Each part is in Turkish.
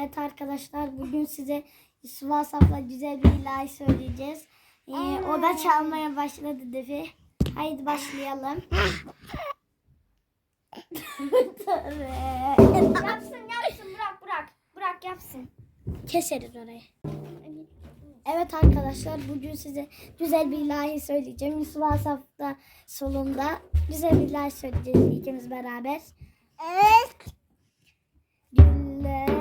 Evet arkadaşlar bugün size Yusuf Asaf'la güzel bir ilahi söyleyeceğiz. Ee, o da çalmaya başladı Defi. Haydi başlayalım. Yapsın yapsın bırak bırak. Bırak yapsın. Keseriz orayı. Evet arkadaşlar bugün size güzel bir ilahi söyleyeceğim. Yusuf Asaf'ta solunda güzel bir ilahi söyleyeceğiz ikimiz beraber. Evet. Güller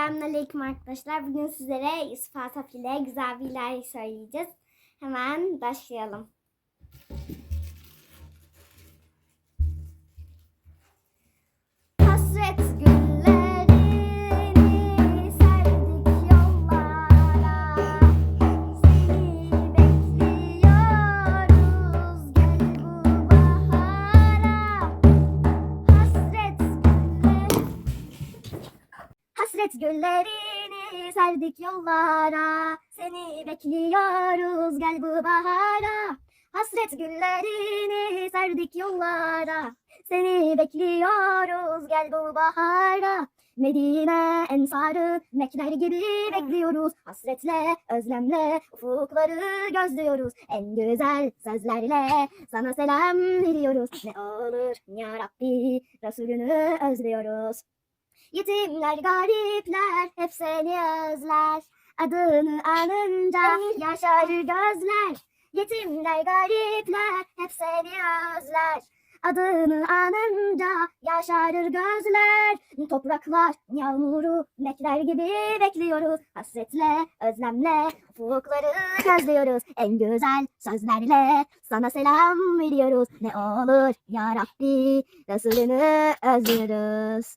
selamünaleyküm arkadaşlar. Bugün sizlere Yusuf Asaf ile güzel bir ilahi söyleyeceğiz. Hemen başlayalım. Hasret güllerini serdik yollara. Seni bekliyoruz gel bu bahara. Hasret güllerini serdik yollara. Seni bekliyoruz gel bu bahara. Medine ensarı Mekler gibi bekliyoruz. Hasretle özlemle ufukları gözlüyoruz. En güzel sözlerle sana selam veriyoruz. Ne olur ya Rabbi Resulünü özlüyoruz Yetimler, garipler hep seni özler. Adını anınca yaşar gözler. Yetimler, garipler hep seni özler. Adını anınca yaşarır gözler. Topraklar yağmuru bekler gibi bekliyoruz. Hasretle, özlemle ufukları gözlüyoruz. En güzel sözlerle sana selam veriyoruz. Ne olur ya Rabbi Resulünü özlüyoruz.